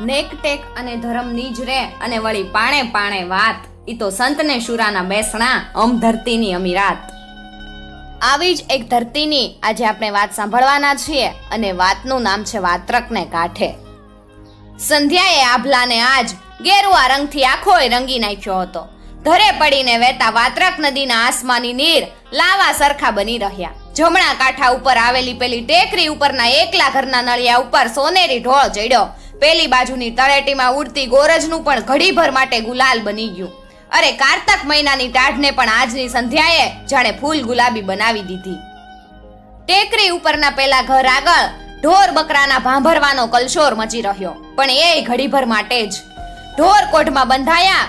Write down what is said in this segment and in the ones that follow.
નેક ટેક અને ધર્મની જ રે અને વળી પાણે પાણે વાત. ઈ તો સંતને શુરાના બેસણા, અમ ધરતીની અમીરાત. આવી જ એક ધરતીની આજે આપણે વાત સાંભળવાના છીએ અને વાતનું નામ છે વાત્રકને કાંઠે. સંધ્યાએ આભલાને આજ ગેરુઆ રંગથી આખોય રંગી નાખ્યો હતો. ધરે પડીને વહેતા વાત્રક નદીના આસમાની નીર લાવા સરખા બની રહ્યા. જમણા કાંઠા ઉપર આવેલી પેલી ટેકરી ઉપરના એકલા ઘરના નળિયા ઉપર સોનેરી ઢોળ ચડ્યો. પેલી બાજુની તળેટીમાં ઉડતી ગોરજનું પણ ઘડીભર માટે ગુલાલ બની ગયું. અરે કારતક મહિનાની ટાઢને પણ આજની સંધ્યાએ જાણે ફૂલ ગુલાબી બનાવી દીધી. ટેકરી ઉપરના પેલા ઘર આગળ ઢોર બકરાના ભાંભરવાનો કલશોર મચી રહ્યો. પણ એ ઘડીભર માટે જ. ઢોર કોઢમાં બંધાયા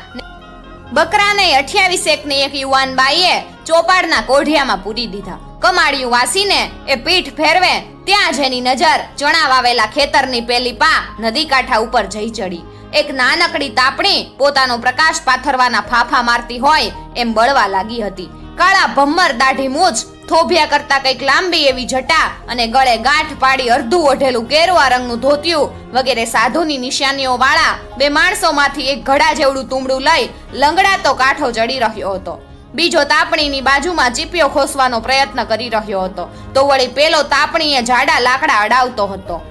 બકરાને અઠ્યાવીસ એકની એક યુવાન બાઈએ ચોપાડના કોઢિયામાં પૂરી દીધા. કમાડિયું વાસીને એ પીઠ ફેરવે, ત્યાં જ એની નજર ચણા વાવેલા ખેતરની પેલી પા નદી કાંઠા ઉપર જઈ ચડી. એક નાનકડી તાપણી પોતાનો પ્રકાશ પાથરવાના ફાફા મારતી હોય એમ બળવા લાગી હતી. કાળા ભમ્મર દાઢી મૂછ થોભિયા કરતા કંઈક લાંબી એવી જટા અને ગળે ગાંઠ પાડી અડધું ઓઢેલું કેરવા રંગનું ધોતિયું વગેરે સાધુની નિશાનીઓ વાળા બે માણસોમાંથી એક ઘડા જેવડું તુંબડું લઈ લંગડાતો કાંઠો ચડી રહ્યો હતો. બીજો તાપણીની બાજુમાં ચીપિયો ખોસવાનો પ્રયત્ન કરી રહ્યો હતો. તો વળી પેલો તાપણીએ જાડા લાકડા અડાવતો હતો.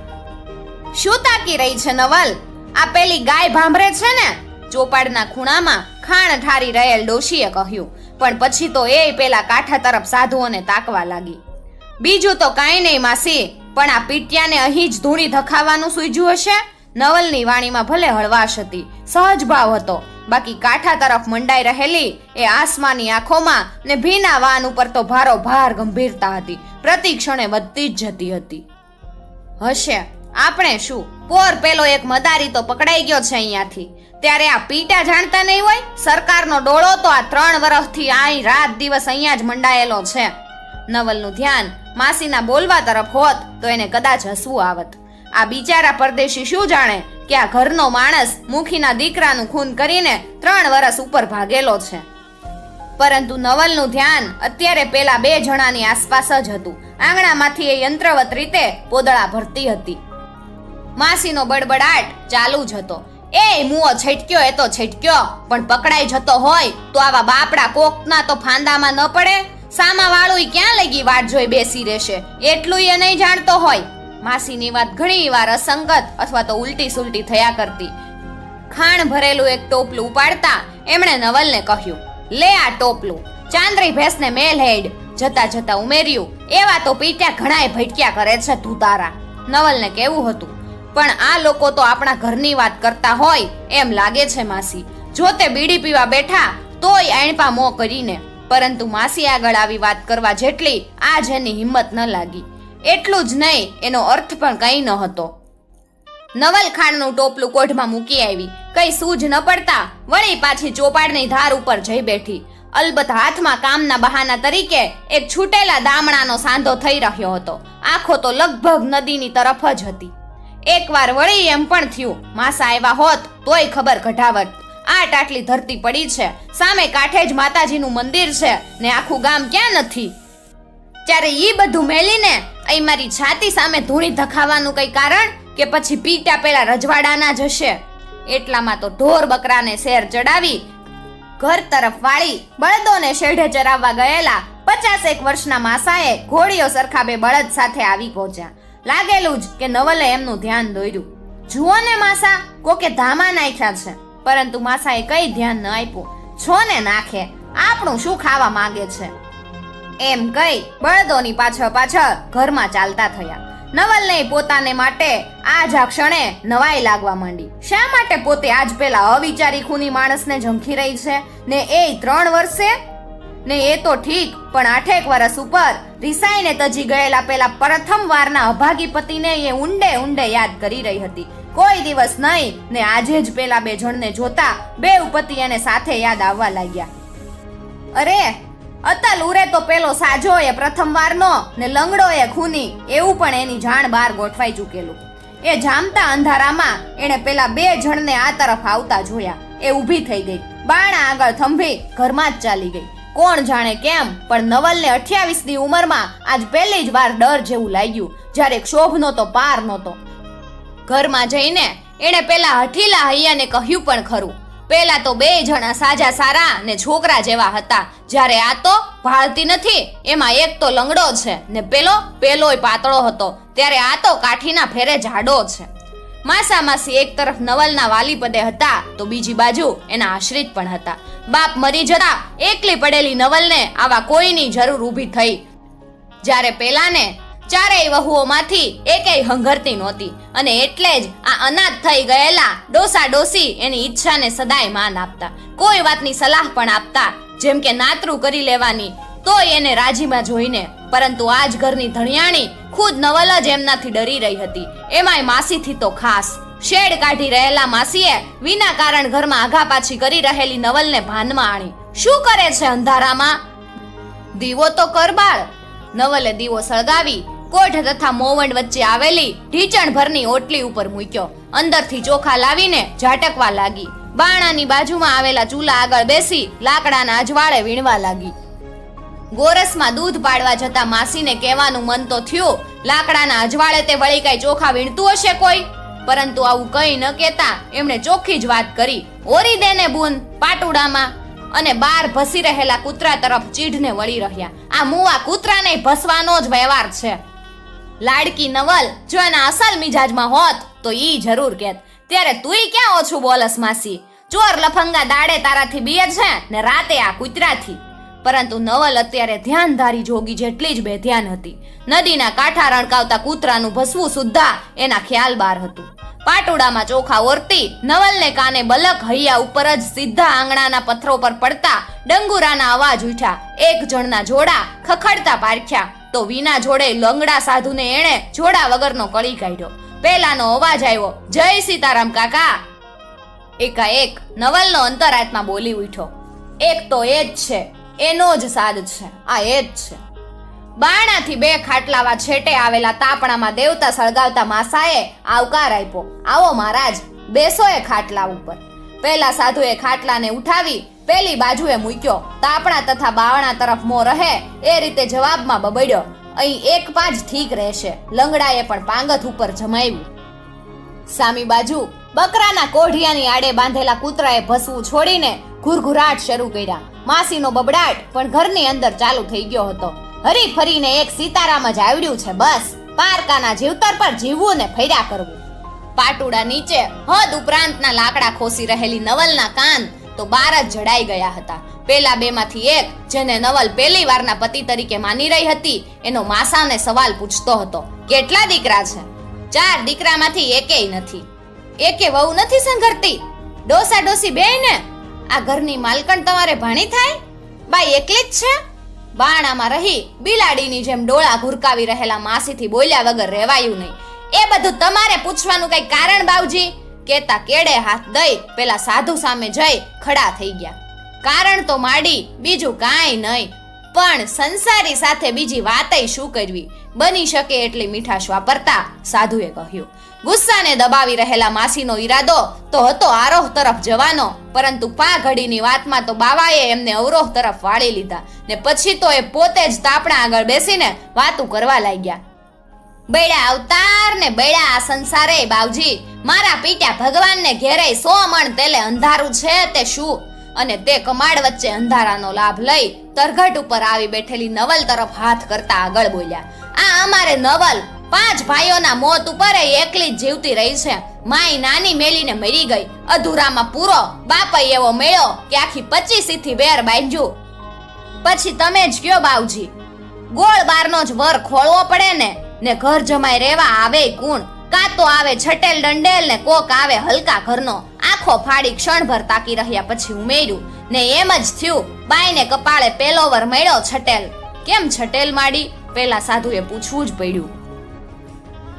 શું તાકી રહી છે નવલ? આ પેલી ગાય ભાંભરે છે ને? ચોપાડના ખૂણામાં ખાણ ઠારી રહેલ ડોશીએ કહ્યું. પણ પછી તો એ પેલા કાંઠા તરફ સાધુઓને તાકવા લાગી. બીજું તો કાંઈ નહીં માસી, પણ આ પીટિયાને અહીં જ ધૂણી ધખાવાનું સૂજ્યું હશે? નવલની વાણીમાં ભલે હળવાશ હતી, સહજ ભાવ હતો. બાકી કાંઠા તરફ મંડાઈ રહેલી એ આસમાની આંખોમાં ને ભીના વાન ઉપર તો ભારો ભાર ગંભીરતા હતી. પ્રતિ ક્ષણે વધતી જ જતી હતી. હશે, આપણે શું? પોર પેલો એક મદારી તો પકડાઈ ગયો છે અહીંયાથી. ત્યારે આ પીટા જાણતા નહીં હોય? સરકારનો ડોળો તો આ ત્રણ વર્ષથી આઈ રાત દિવસ અહીંયા જ મંડાયેલો છે. નવલનું ધ્યાન માસીના બોલવા તરફ હોત તો એને કદાચ હસવું આવત. આ બિચારા પરદેશી શું જાણે કે આ ઘરનો માણસ મુખીના દીકરાનું ખૂન કરીને ત્રણ વર્ષ ઉપર ભાગેલો છે. પરંતુ નવલનું ધ્યાન અત્યારે પેલા બે જણાની આસપાસ જ હતું. આંગણામાંથી એ યંત્રવત રીતે પોદળા ભરતી હતી. માસીનો બડબડાટ ચાલુ જ હતો. એ મુઓ છેટક્યો, એ તો છેટક્યો. પણ પકડાઈ જતો હોય તો આવા બાપડા કોકના તો ફાંદામાં ન પડે. સામા વાળું ક્યાં લગી વાટ જોઈ બેસી રહેશે? એટલું એ નહીં જાણતો હોય. માસીની વાત ઘણી વાર અસંગત અથવા તો ઉલટી સુલટી થયા કરતી. ખાણ ભરેલું એક ટોપલું ઉપાડતા એમણે નવલને કહ્યું, લે આ ટોપલું, ચાંદરી ભેંસને મેલ હેડ. જતા જતા ઉમેર્યું, એવા તો પીટ્યા ઘણાય ભટક્યા કરે છે તુતારા નવલને કેવું હતું, પણ આ લોકો તો આપણા ઘરની વાત કરતા હોય એમ લાગે છે માસી. જો તે બીડી પીવા બેઠા તોય એણપા મો કરીને. પરંતુ માસી આગળ આવી વાત કરવા જેટલી આજ એની હિંમત ન લાગી. એટલું જ નહીં, એનો અર્થ પણ કંઈ ન હતો નવલ ટોપલું કોઢમાં મૂકી આવી. કઈ સૂજ ન પડતા, વળી પાછી ચોપાડની ધાર ઉપર જઈ બેઠી. અલબત્ત હાથમાં કામના બહાના તરીકે એક છૂટેલા દામણાનો સાંધો થઈ રહ્યો હતો. આંખો તો લગભગ નદીની તરફ જ હતી. એકવાર વળી એમ પણ થયું, માસા આવ્યા હોત, તોય ખબર કઢાવત આ ટાટલી ધરતી પડી છે, સામે કાંઠે જ માતાજીનું મંદિર છે, ને આખું ગામ ક્યાં નથી? ત્યારે ઈ બધું મેલીને અહીં મારી છાતી સામે ધૂણી ધખાવાનું કઈ કારણ કે પછી પીટા પેલા રજવાડાના જ હશે? એટલામાં તો ઢોર બકરાને શેર ચડાવી ઘર તરફ વાળી બળદોને શેઢે ચરાવવા ગયેલા પચાસેક વર્ષના માસાએ ઘોડીઓ સરખા બે બળદ સાથે આવી પહોંચ્યા. લાગેલું જ કે નવલે એમનું ધ્યાન દોર્યું. જુઓ ને માસા, કોકે ધામા નાખ્યા છે. પરંતુ માસાએ કઈ ધ્યાન ન આપ્યું. છો ને નાખે. આપણું શું ખાવા માંગે છે? એમ કહી બળદોની પાછળ પાછળ ઘરમાં ચાલતા થયા. નવલને પોતાને માટે આ ક્ષણે નવાઈ લાગવા માંડી. શા માટે પોતે આજ પેલા અવિચારી ખૂની માણસને ઝંખી રહી છે? ને એ ત્રણ વર્ષે? ને એ તો ઠીક, પણ આઠેક વર્ષ ઉપર રિસાઈને તજી ગયેલા પેલા પ્રથમ વારના અભાગી પતિને એ ઊંડે ઊંડે યાદ કરી રહી હતી. કોઈ દિવસ નહીં, ને આજે જ પેલા બે જણને જોતા બે પતિ એને સાથે યાદ આવવા લાગ્યા. અરે અતલ ઉરે તો પેલો સાજો એ પ્રથમ વારનો ને લંગડો એ ખૂની, એવું પણ એની જાણ બહાર ગોઠવાઈ ચૂકેલું. એ જામતા અંધારામાં એણે પેલા બે જણને આ તરફ આવતા જોયા. એ ઊભી થઈ ગઈ. બાણા આગળ થંભી ઘરમાં જ ચાલી ગઈ. કોણ જાણે કેમ, પણ નવલને અઠ્યાવીસની ઉંમરમાં આજ પહેલી જ વાર ડર જેવું લાગ્યું, જ્યારે ક્ષોભનો તો પાર નહોતો. ઘરમાં જઈને એણે પેલા હઠીલા હૈયાને કહ્યું પણ ખરું. પેલા તો બે જણા સાજા સારા ને છોકરા જેવા હતા. જ્યારે આ તો ભાળતી નથી, એમાં એક તો લંગડો છે ને પેલો પેલોય પાતળો હતો. ત્યારે આ તો કાઠીના ફેરે જાડો છે. માસા માસી એક તરફ નવલના વાલી પદે હતા તો બીજી બાજુ એના આશ્રિત પણ હતા. બાપ મરી જતા એકલી પડેલી નવલને આવા કોઈની જરૂર ઊભી થઈ. જ્યારે પેલાને ચારેય વહુઓમાંથી એકેય હંગરતી નહોતી અને એટલે જ આ અનાથ થઈ ગયેલા ડોસા ડોસી એની ઈચ્છાને સદાય માન આપતા. કોઈ વાતની સલાહ પણ આપતા. જેમ કે નાતરું કરી લેવાની, તોય એને રાજીમાં જોઈને. પરંતુ આજ ઘરની ધણિયાણી ખુદ નવલ જ એમનાથી ડરી રહી હતી. એમાંય માસીથી તો ખાસ. શેડ કાઢી રહેલા માસીએ વિના કારણ ઘરમાં આઘા પાછી કરી રહેલી નવલને ભાનમાં આણી. શું કરે છે અંધારામાં? દીવો તો કરબાળ નવલે દીવો સળગાવી કોઠ તથા મોવંડ વચ્ચે આવેલી ઢીચણ ભરની ઓટલી ઉપર મૂક્યો. અંદરથી ચોખા લાવીને ઝાટકવા લાગી. બાણાની બાજુમાં આવેલા ચૂલા આગળ બેસી લાકડાના અજવાળે વીણવા લાગી. ગોરસમાં દૂધ પાડવા જતા માસીને કહેવાનું મન તો થયું, લાકડાના અજવાળે તે વળી કઈ ચોખા વીણતું હશે કોઈ? પરંતુ આવું કઈ ન કહેતા એમણે ચોખ્ખી જ વાત કરી. ઓરી દેને બુન, પાટુડામાં. અને બાર ભસી રહેલા કૂતરા તરફ ચીઢને વળી રહ્યા. આ મુવા કૂતરાને ભસવાનો જ વ્યવહાર છે. લાડકી નવલ જો એના અસલ મિજાજમાં હોત, તો ઈ જરૂર કહેત ત્યારે તુંય ક્યાં ઓછું બોલસ માસી? ચોર લફંગા દાડે તારાથી બીએ છે ને રાતે આ કૂતરાથી. પરંતુ નવલ અત્યારે ધ્યાનધારી જોગી જેટલી જ બેધ્યાન હતી. નદીના કાંઠા રણકાવતા કૂતરાનું ભસવું સુદ્ધા એના ખ્યાલ બાર હતું. પાટોડામાં ચોખા ઓરતી, નવલને કાને બલક હૈયા ઉપર જ સીધા આંગણાના પથ્થરો પર પડતા ડંગુરાના અવાજ ઉઠ્યા. એક જણના જોડા ખખડતા પારખ્યા. તો વિના જોડે લંગડા સાધુને એણે જોડા વગરનો કળી કાઢ્યો. પેલાનો અવાજ આવ્યો, જય સીતારામ કાકા. એકાએક નવલનો અંતરાત્મા બોલી ઉઠ્યો. એક તો એ જ છે એનો જ સાદ છે. આ એ જ છે. બાણાથી બે ખાટલાવા છેટે આવેલા તાપણામાં દેવતા સળગાવતા માસાએ આવકાર આપ્યો. આવો મહારાજ બેસો એ ખાટલા ઉપર. પહેલા સાધુએ ખાટલાને ઉઠાવી, પેલી બાજુએ મૂક્યો. તાપણા તથા બાવણા તરફ મો રહે, એ રીતે જવાબમાં બબડ્યો. અહીં એક પાંચ ઠીક રહેશે. લંગડાએ પણ પાંગત ઉપર જમાવ્યું. સામી બાજુ, બકરાના કોઢિયાની આડે બાંધેલા કૂતરાએ ભસવું છોડીને ઘુરઘુરાટ શરૂ કર્યા. માસીનો બબડાટ પણ ઘરની અંદર ચાલુ થઈ ગયો હતો. હરી ફરીને એક સીતારામ જ આવડ્યું છે બસ. પારકાના જીવતર પર જીવવું ને ફર્યા કરવું. પાટુડા નીચે હદ ઉપરાંતના લાકડા ખોસી રહેલી નવલના કાન તો બાર જ જડાઈ ગયા હતા. પેલા બેમાંથી એક, જેને નવલ પહેલી વારના પતિ તરીકે માની રહી હતી, એનો માસાને સવાલ પૂછતો હતો, કેટલા દીકરા છે? ચાર દીકરામાંથી એકેય નથી. એકે વહુ નથી સંઘરતી? ડોસા ડોસી બે ને આ ઘરની માલકણ તમારે ભાણી થાય? બાઈ એકલી જ છે? બાણામાં રહી, બિલાડીની જેમ ડોળા ઘુરકાવી રહેલા માસીથી બોલ્યા વગર રહેવાયું નહીં. એ બધું તમારે પૂછવાનું કઈ કારણ, બાવજી? કેતા કેડે હાથ દઈ, પેલા સાધુ સામે જઈ, ખડા થઈ ગયા. કારણ તો માડી, બીજું કાંઈ નહીં. પણ સંસારી સાથે બીજી વાતય શું કરવી? બની શકે એટલી મીઠાશ વાપરતા સાધુએ કહ્યું, ગુસ્સાને દબાવી રહેલા માસીનો ઈરાદો તો હતો આરોહ તરફ જવાનો, પરંતુ પા ઘડીની વાતમાં તો બાવાએ એમને અવરોહ તરફ વાળી લીધા ને પછી તો એ પોતે જ તાપણા આગળ બેસીને વાતું કરવા લાગ્યા. બેડા અવતાર ને બેડા આ સંસારે બાવજી, મારા પીટ્યા ભગવાનને ઘેરે સો મણ તેલે અંધારું છે તે શું? અને તે કમાડ વચ્ચે અંધારાનો લાભ લઈ તરઘટ ઉપર આવી બેઠેલી નવલ તરફ હાથ કરતા આગળ બોલ્યા, આ અમારે નવલ પાંચ ભાઈઓના મોત ઉપર એકલી જ જીવતી રહી છે. માય નાની મેલીને મરી ગઈ. અધૂરામાં પૂરો બાપાઈ એવો મેળો કે આખી પચીસી થી બેર બાંધ્યું. પછી તમે જ કયો બાવજી? ગોળ બારનો જ વર ખોળવો પડે ને? ને ઘર જમાઈ રહેવા આવે કુણ? કાં તો આવે છટેલ દંડેલ ને કોક આવે હલકા ઘરનો. આખો ફાડી ક્ષણભર તાકી રહ્યા પછી ઉમેર્યું ને એમ જ થયું, બાઈને કપાળે પેલો વર મળ્યો છટેલ. કેમ છટેલ માડી? પેલા સાધુએ પૂછવું જ પડ્યું.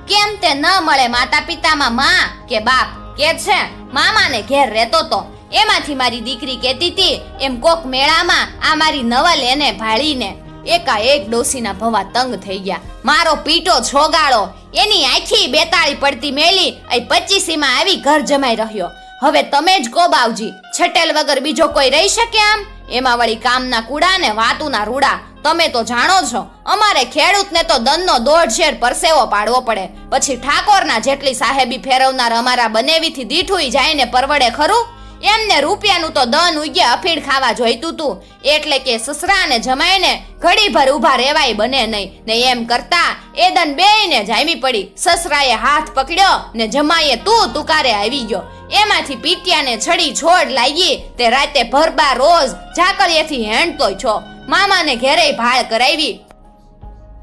કેમ તે ન મળે માતા પિતામાં માં કે બાપ? કે છે, મામાને ઘેર રહેતો તો. એમાંથી મારી દીકરી કહેતી હતી એમ કોક મેળામાં આ મારી નવલ એને ભાળીને. એકાએક ડોસીના ભવા તંગ થઈ ગયા. મારો પીટો છોગાળો. એની આખી બેતાળી પડતી મેલી એ પચીસીમાં આવી ઘર જમાઈ રહ્યો. હવે તમે જ કો બાવજી, છટેલ વગર બીજો કોઈ રહી શકે આમ? એમાં વળી કામના કુડા ને વાતુના રૂડા. તમે તો જાણો છો, અમારે ખેડૂતને તો દનનો દોઢ શેર પરસેવો પાડવો પડે. પછી ઠાકોરના જેટલી સાહેબી ફેરવનાર અમારા બનેવીથી દીઠું જાય ને પરવડે ખરું? એમને રૂપિયાનું તો દન ઉગે અફીણ ખાવા જોઈતું તું. એટલે કે સસરા ને જમાઈને ઘડીભર ઊભા રેવાય બને નહીં. ને એમ કરતા એ દન બેયને જામી પડી. સસરાએ હાથ પકડ્યો ને જમાઈએ તું તુકારે આવી ગયો. એમાંથી પીટિયાને છડી છોડ લાગી તે રાતે ભરબા રોજ ઝાકળિયેથી હેંડતો છો. મામાને ઘેરે ભાળ કરાવી.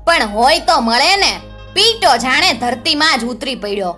પણ હોય તો મળે ને. પીટો જાણે ધરતીમાં જ ઉતરી પડ્યો.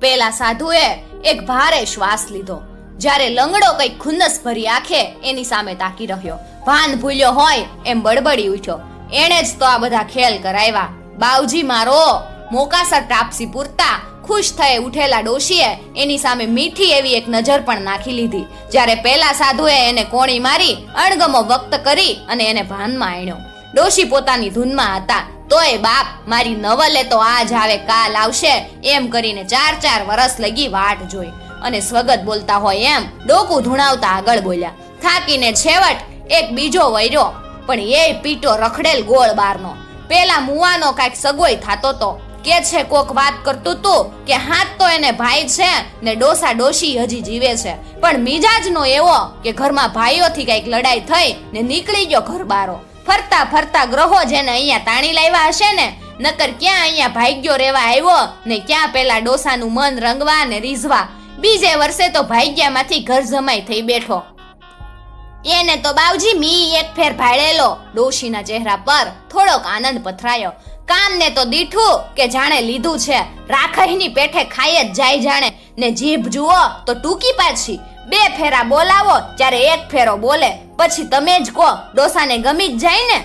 પેલા સાધુએ એક ભારે શ્વાસ લીધો. જ્યારે લંગડો કઈ ખુન્નસ ભરી આંખે એની સામે તાકી રહ્યો. ભાન ભૂલ્યો હોય એમ બડબડી ઉઠ્યો. એણે જ તો આ બધા ખેલ કરાવ્યા. બાવજી મારો, મોકાસર ટાપસી પૂરતા ખુશ થઈ ઉઠેલા ડોશીએ એની સામે મીઠી એવી એક નજર પણ નાખી લીધી, જ્યારે પેલા સાધુએ એને કોણી મારી અણગમો વક્ત કરી અને એને ભાનમાં આણ્યો ડોશી પોતાની ધૂનમાં હતા, તોય બાપ, મારી નવલે તો આજ આવે, કાલ આવશે, એમ કરીને ચાર ચાર વરસ લગી વાટ જોઈ. અને સ્વગત બોલતા હોય એમ, ડોકું ધૂણાવતા આગળ બોલ્યા, થાકીને છેવટ એક બીજો વૈર્યો પણ એ પીટો રખડેલ ગોળ બારનો. પેલા મુવાનો કાંઈક સગોય થાતો તો કે છે, કોક વાત કરતું તું કે હાથ તો એને ભાઈ છે ને ડોસા ડોશી હજી જીવે છે. પણ મિજાજનો એવો કે ઘરમાં ભાઈઓથી કંઈક લડાઈ થઈ ને નીકળી ગયો ઘર બારો ફરતા ફરતા ગ્રહો જેને અહીંયા તાણી લાવ્યા હશે ને, નકર ક્યાં અહીંયા ભાગ્યો રેવા આવ્યો ને ક્યાં પેલા ડોસાનું મન રંગવા ને રીઝવા. બીજે વર્ષે તો ભાગ્યામાંથી ઘર જમાઈ થઈ બેઠો. એને તો બાવજી મી એક ફેર ભાળેલો ડોશીના ચહેરા પર થોડોક આનંદ પથરાયો. કામને તો દીઠું કે જાણે લીધું છે. રાખહીની પેઠે ખાઈ જ જાય જાણે. ને જીભ જુઓ તો ટૂંકી પાછી. બે ફેરા બોલાવો, ત્યારે એક ફેરો બોલે. પછી તમે જ કહો, ડોસાને ગમી જ જાય ને?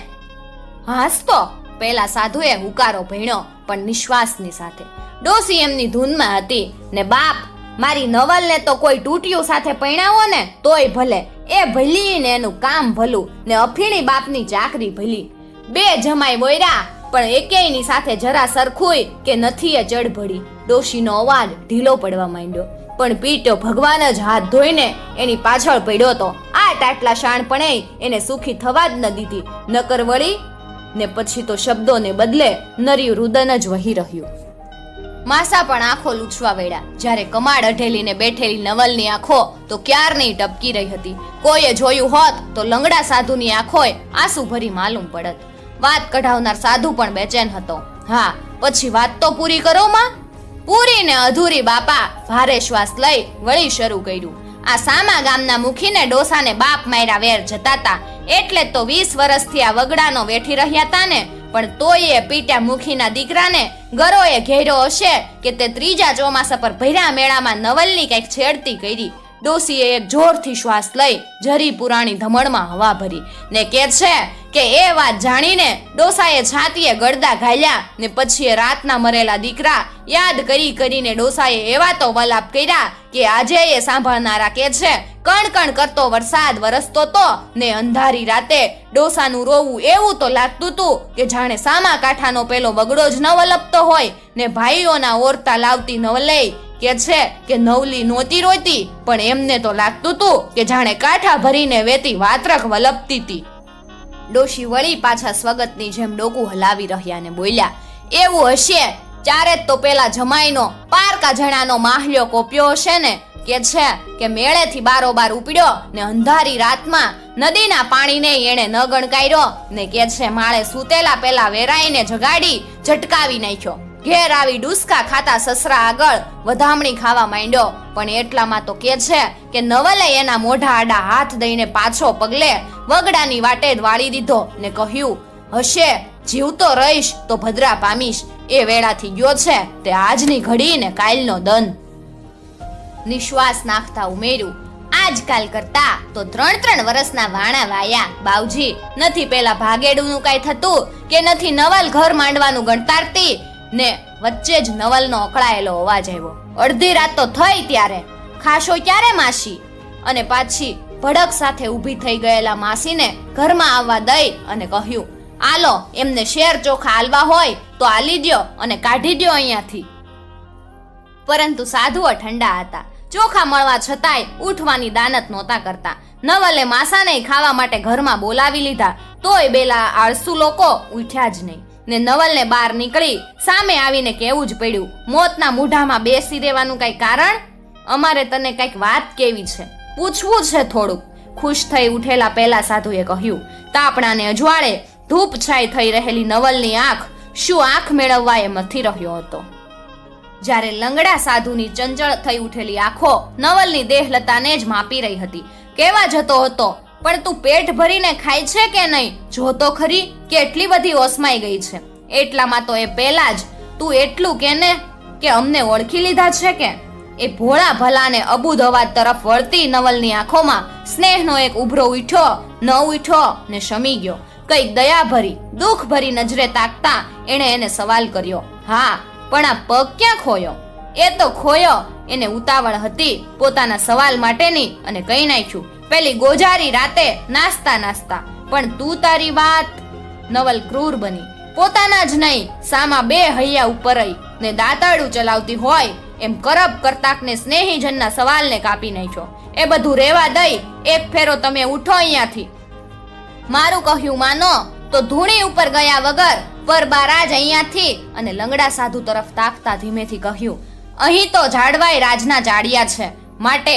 હાસતો પેલા સાધુએ હુકારો ભણ્યો, પણ નિશ્વાસની સાથે. ડોસી એમની ધૂનમાં હતી. ને બાપ, મારી નવલને તો કોઈ તૂટ્યું સાથે પૈણાવો ને, તોય ભલે. એ ભલી ને એનું કામ ભલું. ને અફીણી બાપની ચાકરી ભલી. બે જમાઈ બોયરા પણ એકેયની સાથે જરા સરખુંય કે નથી એ ચડભડી ડોશીનો અવાજ ઢીલો પડવા માંડ્યો. પણ પીટો ભગવાન જ હાથ ધોઈને એની પાછળ પડ્યો તો આ ટાટલા શાણપણે એને સુખી થવા જ ન દીધી. નકર વળી ને પછી તો શબ્દોને બદલે નર્યું રુદન જ વહી રહ્યું. માસા પણ આંખો લૂછવા વેળા જ્યારે કમાડ અઢેલીને બેઠેલી નવલની આંખો તો ક્યારની ટપકી રહી હતી? કોઈએ જોયું હોત તો લંગડા સાધુની આંખોએ આંસુ ભરી માલુમ પડત. વાત કઢાવનાર સાધુ પણ બેચેન હતો. હા, પછી વાત તો પૂરી કરો, માં. પૂરી ને અધૂરી બાપા ભારે શ્વાસ લઈ વળી શરૂ કર્યું. આ સામા ગામના મુખીને ડોસાને બાપ માયરા વેર જતા હતા એટલે તો વીસ વર્ષથી આ વગડાનો વેઠી રહ્યા હતા ને. પણ તોય પીટ્યા મુખીના દીકરાને ગરોએ ઘેર્યો હશે કે તે ત્રીજા ચોમાસા પર ભર્યા મેળામાં નવલની કંઈક છેડતી કરી. ડોસીએ એક જોરથી શ્વાસ લઈ જરી પુરાણી ધમણમાં હવા ભરી ને કે છે કે એ વાત જાણીને ડોસાએ છાતીએ ગળદા ઘાલ્યા ને પછી રાતના મરેલા દીકરા યાદ કરી કરીને ડોસાએ એવા તો વલાપ કર્યા કે આજે એ સાંભળનારા કે છે, કણ કણ કરતો વરસાદ વરસતો તો ને અંધારી રાતે ડોસાનું રોવું એવું તો લાગતું તું કે જાણે સામા કાંઠાનો પેલો બગડો જ ન વલપતો હોય ને ભાઈઓના ઓરતા લાવતી નવલઈ કે છે કે નવલી નહોતી રોતી પણ એમને તો લાગતું હતું કે જાણે કાંઠા ભરીને વેતી વાત્રક વલપતી હતી ડોશી વળી પાછા સ્વગતની જેમ ડોકું હલાવી રહ્યા ને બોલ્યા, એવું હશે? ચારે તો પેલા જમાઈનો, પારકા જણાનો માહલ્યો કોપ્યો હશે ને? કે છે કે મેળેથી બારોબાર ઉપડ્યો ને અંધારી રાતમાં નદીના પાણીને એણે ન ગણકાર્યો ને કે છે માળે સૂતેલા પેલા વેરાઈને જગાડી, ઝટકાવી નાખ્યો. ઘેર આવી ડુસકા ખાતા સસરા આગળ વધામણી ખાવા માંડ્યો. પણ એટલામાં તો કે છે કે નવલે એના મોઢા આડા હાથ દઈને પાછો પગલે વગડાની વાટે દ્વાળી વાળી દીધો ને કહ્યું, હશે જીવતો રહીશ, તો ભદ્રા પામીશ. એ વેળાથી ગયો છે, તે આજની ઘડી ને કાલનો દન નિશ્વાસ નાખતા ઉમેર્યું આજકાલ કરતા તો ત્રણ ત્રણ વર્ષના વાણા વાયા, બાવજી. નથી પેલા ભાગેડુનું કાંઈ થતું કે નથી નવલ ઘર માંડવાનું ગણતારતી? ને વચ્ચે જ નવલનો અકળાયેલો અવાજ આવ્યો. અડધી રાત તો થઈ ત્યારે. ખાશો ક્યારે, માસી? અને પાછી ભડક સાથે ઊભી થઈ ગયેલા માસીને ઘરમાં આવવા દઈ અને કહ્યું, આલો, એમને શેર ચોખા આલવા હોય તો આલી દ્યો અને કાઢી દ્યો અહીંયાથી. પરંતુ સાધુઓ ઠંડા હતા. ચોખા મળવા છતાંય ઉઠવાની દાનત નહોતા કરતા. નવલે માસાને ખાવા માટે ઘરમાં બોલાવી લીધા. તોય બેલા આળસુ લોકો ઉઠ્યા જ નહીં. ને નવલને બહાર નીકળી સામે આવીને કહેવું જ પડ્યું, મોતના મૂઢામાં બેસી રહેવાનું કઈ કારણ? અમારે તને કંઈક વાત કેવી છે? પૂછવું છે થોડુંક. ખુશ થઈ ઉઠેલા પહેલા સાધુએ કહ્યું, તાપણાને અજવાળે, ધૂપ છાય થઈ રહેલી નવલની આંખ શું આંખ મેળવવા એ મથી રહ્યો હતો? જ્યારે લંગડા સાધુની ચંચળ થઈ ઉઠેલી આંખો નવલની દેહલતાને જ માપી રહી હતી. કેવા જતો હતો? પણ તું પેટ ભરીને ખાય છે કે નહીં? જોતો ખરી, કેટલી બધી ઓસમાઈ ગઈ છે. એટલામાં તો એ પહેલા જ તું એટલું કેને કે અમને ઓળખી લીધા છે કે? એ ભોળા ભલાને અબુધ અવાજ તરફ વળતી નવલની આંખોમાં સ્નેહનો એક ઉભરો ઉઠ્યો, ન ઉઠ્યો ને શમી ગયો. કંઈક દયા ભરી, દુઃખ ભરી નજરે તાકતા એણે એને સવાલ કર્યો. હા, પણ આ પગ ક્યાં ખોયો? એ તો ખોયો. એને ઉતાવળ હતી પોતાના સવાલ માટેની અને કહી નાખ્યું. પેલી ગોજારી રાતે નાસ્તા નાસ્તા. પણ તું તારી વાત નવલ ક્રૂર બની. પોતાના જ નહીં, સામા બે હૈયા ઉપર ને દાંતરડું ચલાવતી હોય એમ કરબ કરતાકને સ્નેહીજનના સવાલને કાપી નાખ્યો. એ બધું રેવા દઈ, એક ફેરો તમે ઉઠો અહીંયાથી. મારું કહ્યું માનો, તો ધૂણી ઉપર ગયા વગર પર બારાજ અહીંયાથી અને લંગડા સાધુ તરફ તાકતા ધીમેથી કહ્યું, અહીં તો ઝાડવાય રાજના જાડિયા છે. માટે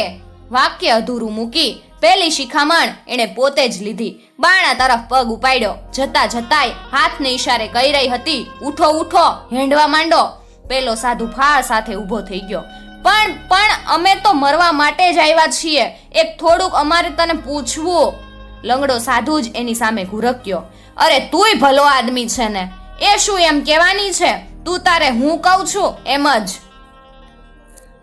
વાક્ય અધૂરું મૂકી પેલી શિખામણ એણે પોતે જ લીધી. બાણા તરફ પગ ઉપાડ્યો. જતા જતાય હાથને ઈશારે કહી રહી હતી, ઉઠો ઉઠો, હેંડવા માંડો. પેલો સાધુ ફાળ સાથે ઊભો થઈ ગયો. પણ પણ અમે તો મરવા માટે જ આવ્યા છીએ. એક થોડુંક અમારે તને પૂછવું. લંગડો સાધુ જ એની સામે ઘુરક્યો. અરે તુંય ભલો આદમી છે ને. એ શું એમ કહેવાની છે? તું તારે હું કહું છું? એમ જ.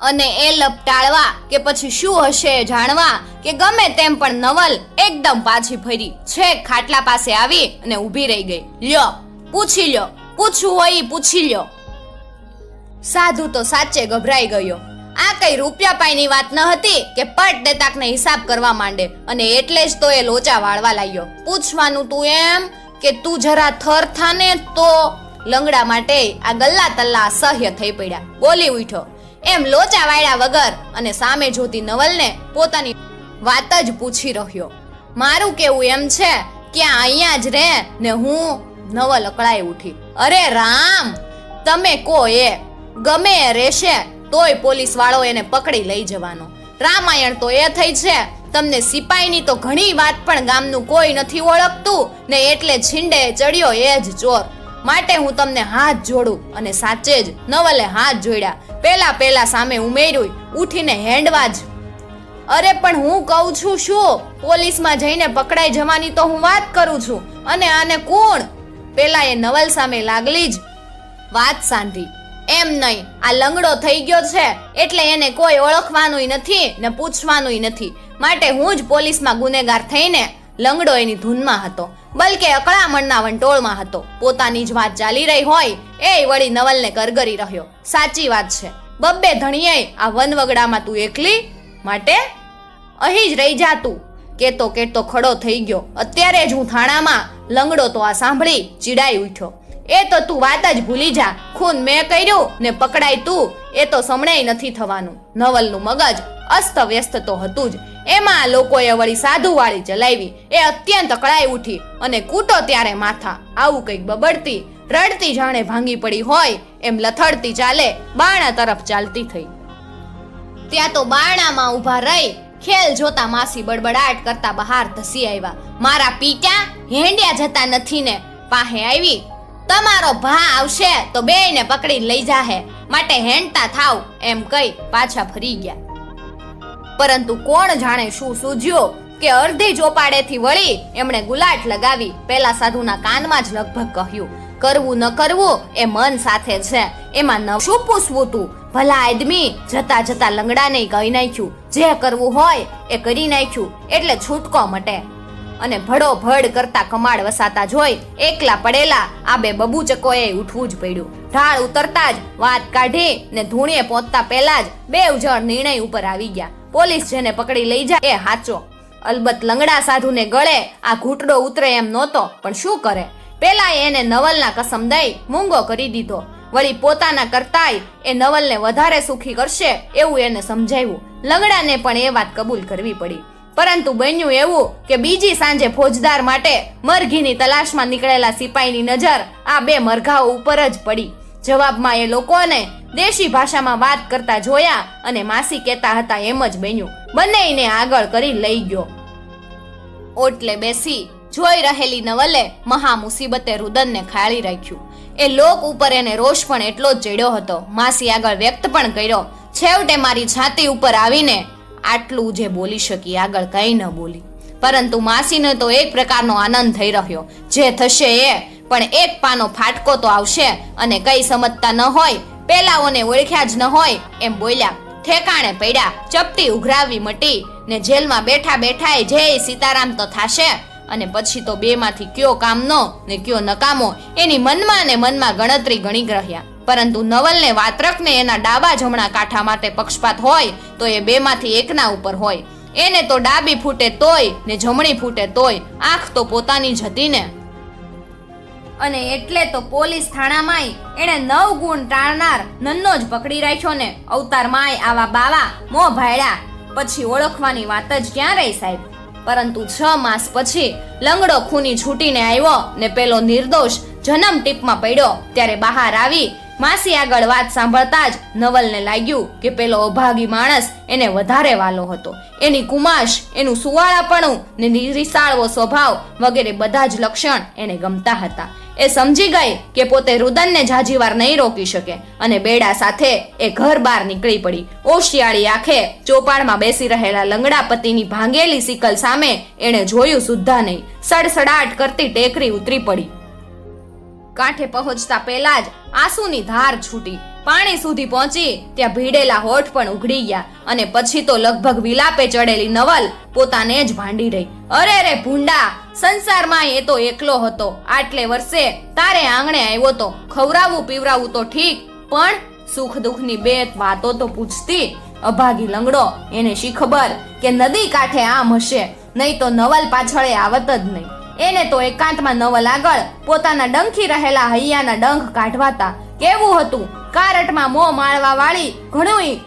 અને એ લપટાળવા કે પછી શું હશે જાણવા કે ગમે તેમ પણ નવલ એકદમ પાછી ફરી. છેક ખાટલા પાસે આવી અને ઊભી રહી ગઈ. લ્યો, પૂછી લ્યો, પૂછવું હોય પૂછી લ્યો. સાધુ તો સાચે ગભરાઈ ગયો. આ કઈ રૂપિયા પાઈની વાત ન હતી કે પટ દેતાકને હિસાબ કરવા માંડે અને એટલે જ તો એ લોચા વાળવા લાગ્યો. પૂછવાનું તું એમ કે તું જરા થર થાને તો? લંગડા માટે આ ગલ્લા તલ્લા અસહ્ય થઈ પડ્યા. બોલી ઉઠ્યો એમ લોચા વાળ્યા વગર અને સામે જોતી નવલને પોતાની વાત જ પૂછી રહ્યો. મારું કેવું એમ છે કે અહીંયા જ રહે ને હું નવલ અકળાઈ ઉઠી. અરે રામ, તમે કો એ ગમે રહેશે, તોય પોલીસ વાળો એને પકડી લઈ જવાનો. રામાયણ તો એ થઈ છે, તમને સિપાહીની તો ઘણી વાત પણ ગામનું કોઈ નથી ઓળખતું ને એટલે છીંડે ચડ્યો એ જ ચોર. માટે હું તમને હાથ જોડું અને સાચે જ નવલે હાથ જોડ્યા. પેલા પેલા સામે ઉમેર્યું, ઉઠીને હેંડવા જ. અરે પણ હું કહું છું શું? પોલીસમાં જઈને પકડાઈ જવાની તો હું વાત કરું છું. અને આને કોણ? પેલા એ નવલ સામે લાગલી જ. વાત સાંધી એમ નહીં, આ લંગડો થઈ ગયો છે, એટલે એને કોઈ ઓળખવાનુંય નથી ને પૂછવાનુંય નથી. માટે હું જ પોલીસમાં ગુનેગાર થઈને લંગડો એની ધૂનમાં હતો, બલકે અકળામણના વંટોળમાં હતો. પોતાની જ વાત ચાલી રહી હોય એ વળી નવલને કરગરી રહ્યો. સાચી વાત છે. બબ્બે ધણીએ આ વનવગડામાં તું એકલી માટે અહીં જ રહી જા તું. કેતો કેતો ખડો થઈ ગયો. અત્યારે જ હું થાણામાં લંગડો તો આ સાંભળી ચીડાઈ ઉઠ્યો. એ તો તું વાત જ ભૂલી જા. ખૂન મેં કર્યું ને પકડાય તું. એ તો સમણાય નથી થવાનું. નવલનું મગજ અસ્ત વ્યસ્ત તો હતું જ. એમાં લોકોએ વળી સાધુવાળી ચલાવી. એ અત્યંત કળાઈ ઉઠી અને કૂટો ત્યારે માથા. આવું કંઈક બબડતી, રડતી જાણે ભાંગી પડી હોય, એમ લથડતી ચાલે, બાણા તરફ ચાલતી થઈ. ત્યાં તો બારણામાં ઊભા રહી, ખેલ જોતા માસી બડબડાટ કરતા બહાર ધસી આવ્યા. મારા પીટા હેંડ્યા જતા નથી ને. પાહે આવી. તમારો ભા આવશે તો બેયને પકડી લઈ જાહે. માટે હેંડતા થાવ. એમ કહી પાછા ફરી ગયા. પરંતુ કોણ જાણે શું સૂજ્યો કે અર્ધી ચોપાડેથી વળી એમણે ગુલાટ લગાવી પેલા સાધુના કાનમાં જ લગભગ કહ્યું, કરવું ન કરવું એ મન સાથે છે. એમાં ન શું પૂછવું તું? ભલા આદમી જતા જતા લંગડાને કહી નાખ્યું. જે કરવું હોય એ કરી નાખ્યું. એટલે છૂટકો મટે. અને ભડો ભડ કરતા કમાડ વસાતા જોઈ એકલા પડેલા આ બે બબૂચકોએ ઉઠવું જ પડ્યું. ઢાળ ઉતરતા જ વાત કાઢી ને ધૂણીએ પહોંચતા પહેલા જ બે ઉજળ નિર્ણય ઉપર આવી ગયા. પોલીસ જેને પકડી લઈ જાય એ હાચો. અલબત્ત લંગડા સાધુને ગળે આ ઘૂંટડો ઉતરે એમ નહોતો, પણ શું કરે? પેલા એને નવલના કસમ દઈ મૂંગો કરી દીધો. વળી પોતાના કરતાંય એ નવલને વધારે સુખી કરશે એવું એને સમજાવ્યું લંગડાને પણ એ વાત કબૂલ કરવી પડી. પરંતુ બન્યું એવું કે બીજી સાંજે ફોજદાર માટે મરઘીની તલાશમાં નીકળેલા સિપાહીની નજર આ બે મરઘાઓ ઉપર જ પડી. જવાબમાં એ લોકોને દેશી ભાષામાં વાત કરતા જોયા અને માસી કહેતા હતા એમ જ બન્યું. બંનેને આગળ કરી લઈ ગયો. ઓટલે બેસી જોઈ રહેલી નવલે મહા મુસીબતે રુદનને ખાળી રાખ્યું. એ લોક ઉપર એને રોષ પણ એટલો જ ચડ્યો હતો. માસી આગળ વ્યક્ત પણ કર્યો, છેવટે મારી છાતી ઉપર આવીને આટલું જે બોલી શકી, આગળ કંઈ ન બોલી. પરંતુ માસીને તો એક પ્રકારનો આનંદ થઈ રહ્યો. જે થશે એ, પણ એક પાનો ફાટકો તો આવશે અને કઈ સમજતા ન હોય પેલાઓને ઓળખ્યા જ ન હોય, એમ બોલ્યા. ઠેકાણે પડ્યા, ચપટી ઉઘરાવી મટી ને જેલમાં બેઠા બેઠા એ જય સીતારામ તો થાશે, અને પછી તો બેમાંથી કયો કામનો ને કયો નકામો, એની મનમાં ને મનમાં ગણતરી ગણી રહ્યા. પરંતુ નવલને વાત્રકને એના ડાબા જમણા કાંઠા માટે પક્ષપાત હોય તો એ બેમાંથી એકના ઉપર હોય. એને તો ડાબી ફૂટે તોય ને જમણી ફૂટે તોય. આંખ તો પોતાની જ હતી ને. અને એટલે તો પોલીસ થાણામાંય એણે નવ ગુણ ટાળનાર નન્નો જ પકડી રાખ્યો ને. અવતારમાંય આવા બાવા મોં ભાડ્યા પછી ઓળખવાની વાત જ ક્યાં રહી સાહેબ? પરંતુ છ માસ પછી લંગડો ખૂની છૂટીને આવ્યો ને પેલો નિર્દોષ જન્મ ટીપમાં પડ્યો. ત્યારે બહાર આવી માસી આગળ વાત સાંભળતા જ નવલને લાગ્યું કે પેલો અભાગી માણસ એને વધારે વાલો હતો. એની કુમાશ, એનું સુવાળાપણું ને નિરિસાળવો સ્વભાવ વગેરે બધા જ લક્ષણ એને ગમતા હતા. એ સમજી ગઈ કે પોતે રુદનને જાજીવાર નહીં રોકી શકે અને બેડા સાથે એ ઘર બહાર નીકળી પડી. ઓશિયાળી આંખે ચોપાડમાં બેસી રહેલા લંગડા પતિની ભાંગેલી સિકલ સામે એણે જોયું સુદ્ધા નહીં. સડસડાટ કરતી ટેકરી ઉતરી પડી. કાંઠે પહોંચતા પહેલા જ આંસુની ધાર છૂટી. પાણી સુધી પહોંચી ત્યાં ભીડેલા હોઠ પણ ઉઘડી ગયા અને પછી તો લગભગ વિલાપે ચડેલી નવલ પોતાને જ ભાંડી રહી. અરે રે ભૂંડા, સંસારમાં એ તો એકલો હતો. આટલે વર્ષે તારે આંગણે આવ્યો તો ખવરાવું પીવરાવું તો ઠીક, પણ સુખ દુઃખની બે વાતો તો પૂછતી. અભાગી લંગડો, એને શી ખબર કે નદી કાંઠે આમ હશે? નહીં તો નવલ પાછળ આવત જ નહીં. એને તો એકાંતમાં નવલ આગળ પોતાના ડંખી રહેલા હૈયાના ડંખ કાઢવાતા કેવું હતું? કારટમાં મોં માળવા વાળી ઘણું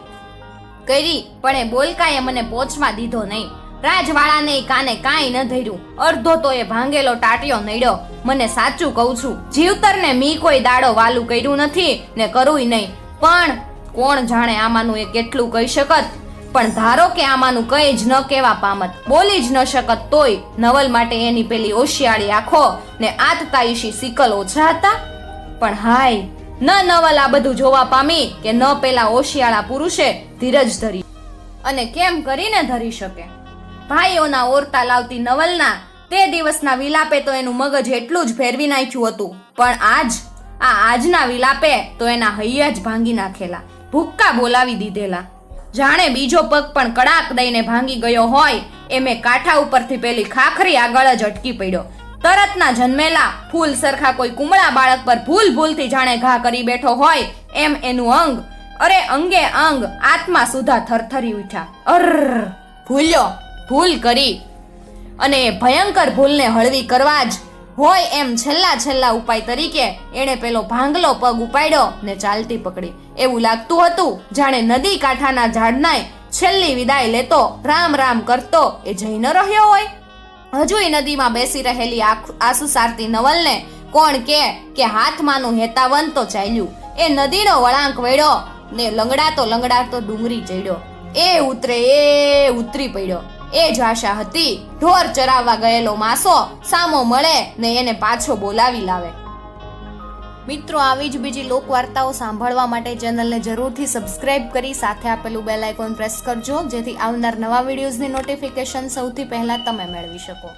કરી, પણ એ બોલકાએ મને પોચમાં દીધો નહીં. રાજવાળાને કાને કાંઈ ન ધર્યું. અડધો તો એ ભાંગેલો ટાટિયો નડ્યો. મને સાચું કહું છું, જીવતરને મી કોઈ દાડો વાલું કર્યું નથી ને કરુંય નહીં. પણ કોણ જાણે આમાંનું એ કેટલું કહી શકત? પણ ધારો કે આમાંનું કંઈ જ ન કહેવા પામત, બોલી જ ન શકત તોય નવલ માટે એની પેલી ઓશિયાળી આંખો ને આતતાઈશી સિકલ ઓછા હતા. પણ હાય, ન નવલ આ બધું જોવા પામી કે ન પેલા ઓશિયાળા પુરુષે ધીરજ ધરી. અને કેમ કરીને ધરી શકે? ભાઈઓના ઓરતા લાવતી નવલના તે દિવસના વિલાપે તો એનું મગજ એટલું જ ફેરવી નાખ્યું હતું. પણ આજ, આ આજના વિલાપે તો એના હૈયા જ ભાંગી નાખેલા, ભૂક્કા બોલાવી દીધેલા. જાણે બીજો પગ પણ કડાક દઈને ભાંગી ગયો હોય, એ મેં કાંઠા ઉપરથી પેલી ખાખરી આગળ જ અટકી પડ્યો. તરતના જન્મેલા ફૂલ સરખા કોઈ કુમળા બાળક પર ભૂલ ભૂલથી જાણે ઘા કરી બેઠો હોય, એમ એનું અંગ, અરે અંગે અંગ આત્મા સુધા થરથરી ઉઠ્યા. અર, ભૂલ્યો, ભૂલ કરી. અને ભયંકર ભૂલને હળવી કરવા જ હોય એમ છેલ્લા છેલ્લા ઉપાય તરીકે એણે પેલો ભાંગલો પગ ઉપાડ્યો ને ચાલતી પકડી. એવું લાગતું હતું. જાણે નદી કાંઠાના ઝાડનાય છેલ્લી વિદાય લેતો, રામ રામ કરતો એ જઈ ન રહ્યો હોય. હજુય નદીમાં બેસી રહેલી આંસુ સારતી નવલને કોણ કે કે હાથમાંનું હેતાવન તો ચાલ્યું. એ નદીનો વળાંક વેડ્યો ને લંગડાતો લંગડાતો ડુંગરી ચડ્યો. એ ઉતરે, એ ઉતરી પડ્યો. એ જ આશા હતી. ઢોર ચરાવવા ગયેલો માસો સામો મળે ને એને પાછો બોલાવી લાવે. મિત્રો, આવી જ બીજી લોકવાર્તાઓ સાંભળવા માટે ચેનલને જરૂરથી સબસ્ક્રાઇબ કરી સાથે આપેલું બેલ આઇકોન પ્રેસ કરજો, જેથી આવનાર નવા વિડીયોઝની નોટિફિકેશન સૌથી પહેલાં તમે મેળવી શકો.